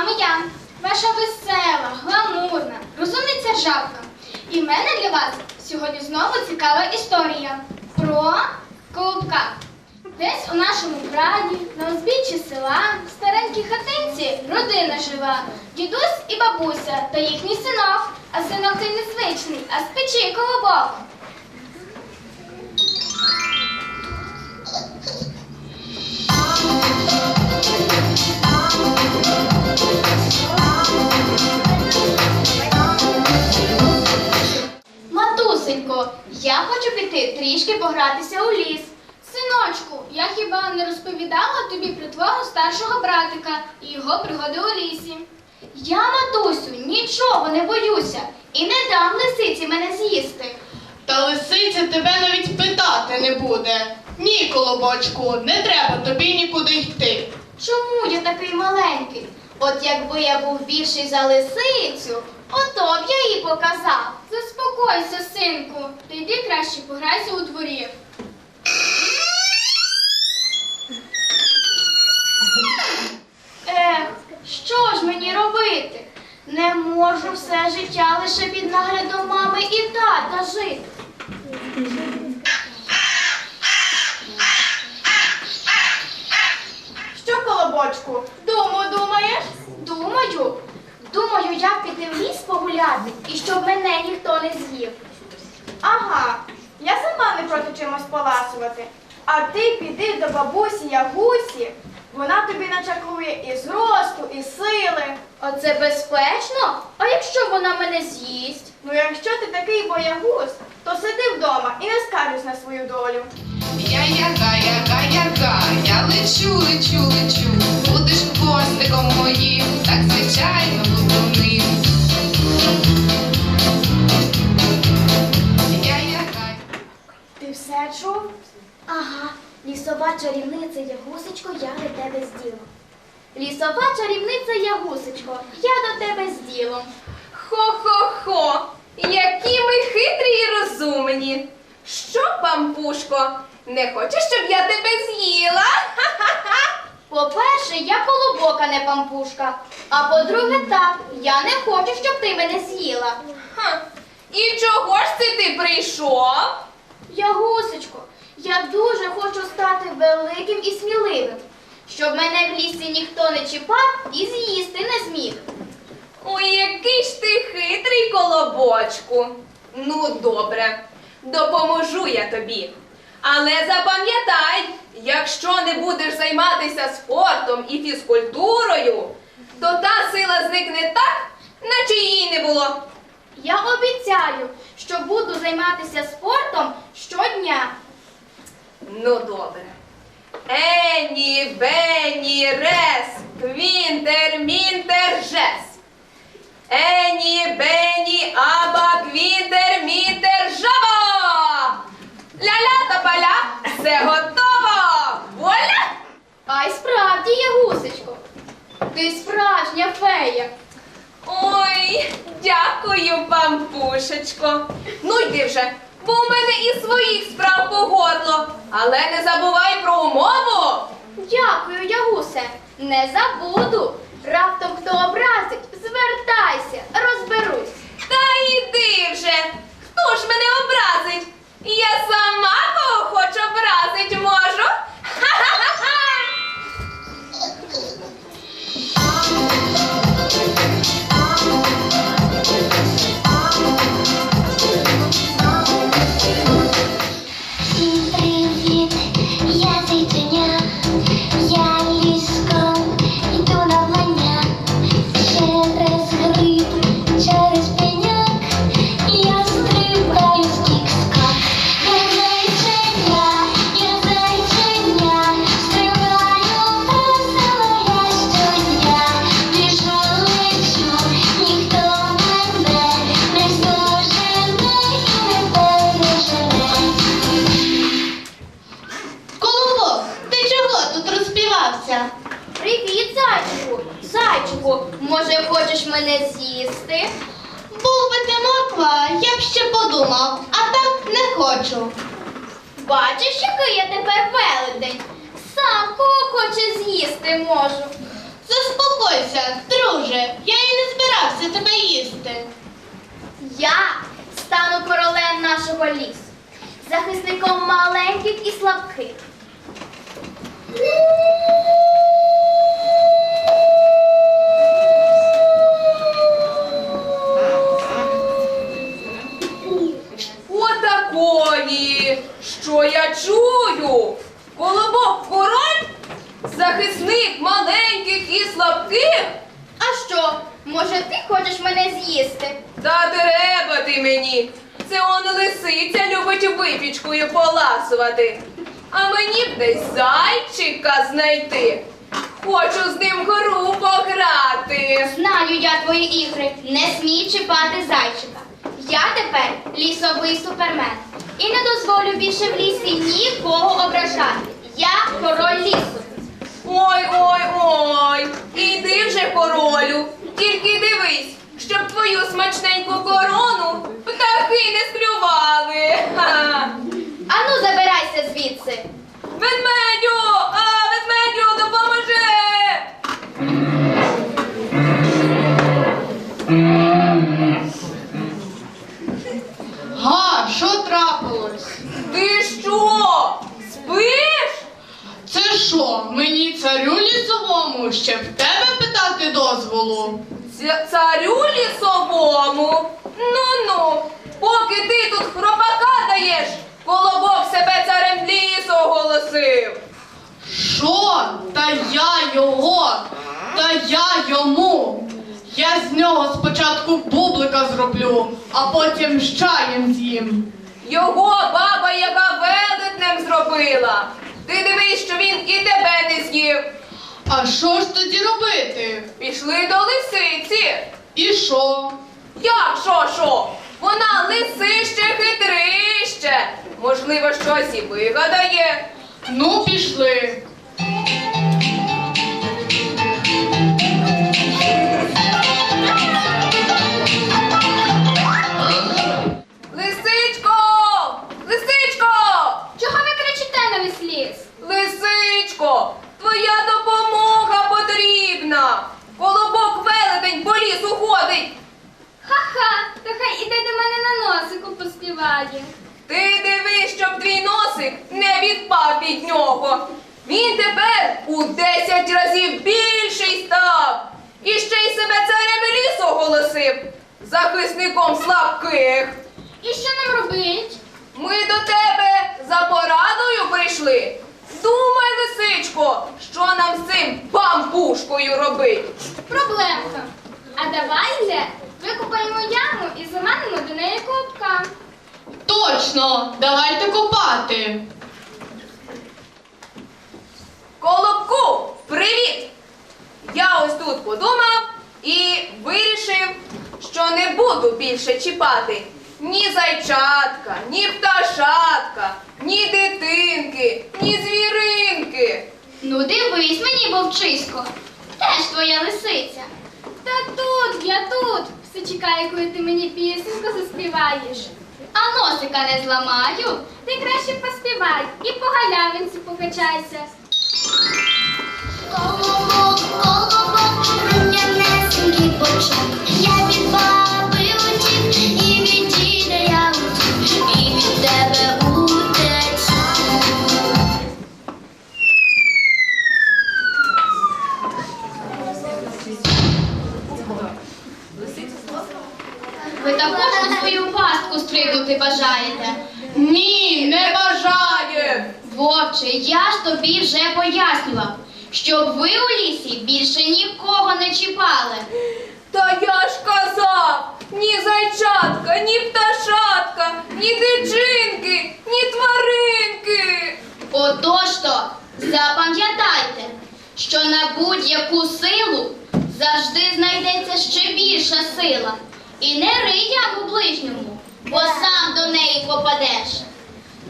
вами я, ваша весела, гламурна, розумниця жабка. І в мене для вас сьогодні знову цікава історія про колобка. Десь у нашому краї, на узбіччі села, в старенькій хатинці родина жила, дідусь і бабуся та їхній синок. А синок той незвичний, а з печі колобок. Старшого братика і його пригоди у лісі? Я, матусю, нічого не боюся і не дам лисиці мене з'їсти. Та лисиця тебе навіть питати не буде. Ні, колобочку, не треба тобі нікуди йти. Чому я такий маленький? От якби я був більший за лисицю, ото б я їй показав. Заспокойся, синку, та йди краще пограйся у дворі. Ех, що ж мені робити? Не можу все життя лише під наглядом мами і тата жити. Що, колобочку, думу думаєш? Думаю, думаю, як піти в ліс погуляти і щоб мене ніхто не з'їв. Ага, я сама не проти чимось поласувати. А ти піди до бабусі Ягусі, вона тобі начаклує і зросту, і сили. Оце безпечно? А якщо вона мене з'їсть? Ну якщо ти такий боягуз, то сиди вдома і не скаржись на свою долю. Я яга, яга, яга, я лечу, лечу, лечу, будеш хвостиком моїм, так звичайно чарівниця Ягусечко, я до тебе з ділом. Лісова чарівниця Ягусечко, я до тебе з ділом. Хо-хо-хо! Які ми хитрі і розумні! Що, пампушко, не хочеш, щоб я тебе з'їла? По-перше, я колобока, не пампушка. А по-друге, так, я не хочу, щоб ти мене з'їла. Ха. І чого ж це ти прийшов? Ягусечко, я дуже хочу стати великим і сміливим, щоб мене в лісі ніхто не чіпав і з'їсти не зміг. Ой, який ж ти хитрий колобочку. Ну, добре, допоможу я тобі. Але запам'ятай, якщо не будеш займатися спортом і фізкультурою, то та сила зникне так, наче її не було. Я обіцяю, що буду займатися спортом щодня. Ну, добре. Ені, бені, рес, квінтер, мінтер, жес. Ені, бені, аба, квінтер, мінтер, жаба! Ля-ля та поля, все готово! Воля! Ай, справді, Ягусечко, ти справжня фея. Ой, дякую, пампушечко. Ну йди вже, бо у мене і своїх справ по горло. Але не забувай про умову. Дякую, Ягусе, не забуду. Раптом хто образить, звертайся, розберусь. Та йди вже! Хто ж мене образить? Я сама кого хочу образить розпівався? Привіт, зайчику. Зайчику, може, хочеш мене з'їсти? Був би ти морква, я б ще подумав, а так не хочу. Бачиш, який я тепер велетень. Сам кого хоче з'їсти можу. Заспокойся, друже, я і не збирався тебе їсти. Я стану королем нашого лісу, захисником маленьких і слабких. Отакої. Що я чую? Колобок король? Захисник маленьких і слабких? А що, може ти хочеш мене з'їсти? Та треба ти мені. Це он лисиця любить випічкою поласувати. А мені б десь зайчика знайти. Хочу з ним гру пограти. Знаю я твої ігри, не смій чіпати зайчика. Я тепер лісовий супермен. І не дозволю більше в лісі нікого ображати. Я король лісу. Ой, ой, ой. Іди вже королю. Тільки дивись, щоб твою смачненьку корону птахи не склювали. Ану, забирайся звідси. Ведмедю, лісовому ще в тебе питати дозволу? Царю лісовому? Ну-ну, поки ти тут хропака даєш, колобок себе царем лісу оголосив. Що? Та я його, та я йому. Я з нього спочатку бублика зроблю, а потім з чаєм з'їм. Його баба яка велетнем зробила. Ти дивись, що він і тебе не з'їв. А що ж тоді робити? Пішли до лисиці. І що? Як що, що? Вона лисище хитрище. Можливо, щось і вигадає. Ну, пішли. Від нього. Він тепер у десять разів більший став. І ще й себе царем лісу оголосив, захисником слабких. І що нам робить? Ми до тебе за порадою прийшли. Думай, лисичко, що нам з цим пампушкою робить. Проблемка. А давайте викопаємо яму і заманимо до неї колобка. Точно, давайте копати. Колобку, привіт! Я ось тут подумав і вирішив, що не буду більше чіпати ні зайчатка, ні пташатка, ні дитинки, ні звіринки. Ну дивись мені, вовчисько. Теж твоя лисиця. Та тут, я тут. Все чекаю, коли ти мені пісеньку заспіваєш. А носика не зламаю. Ти краще поспівай і по галявинці покачайся. Ви також свою пастку стрибнути бажаєте. Ні, не бажає. Вовче, я ж тобі вже пояснював, щоб ви у лісі більше нікого не чіпали. Та я ж казав, ні зайчатка, ні пташатка, ні дичинки, ні тваринки. Отож то запам'ятайте, що на будь-яку силу завжди знайдеться ще більша сила. І не рий яму ближньому, бо сам до неї попадеш.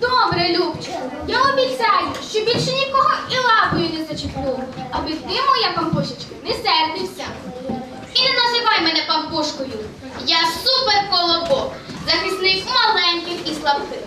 Добре, Любче, я обіцяю, що більше нікого і лапою не зачеплю, аби ти, моя пампушечка, не сердився. І не називай мене пампушкою. Я супер колобок, захисник маленьких і слабких.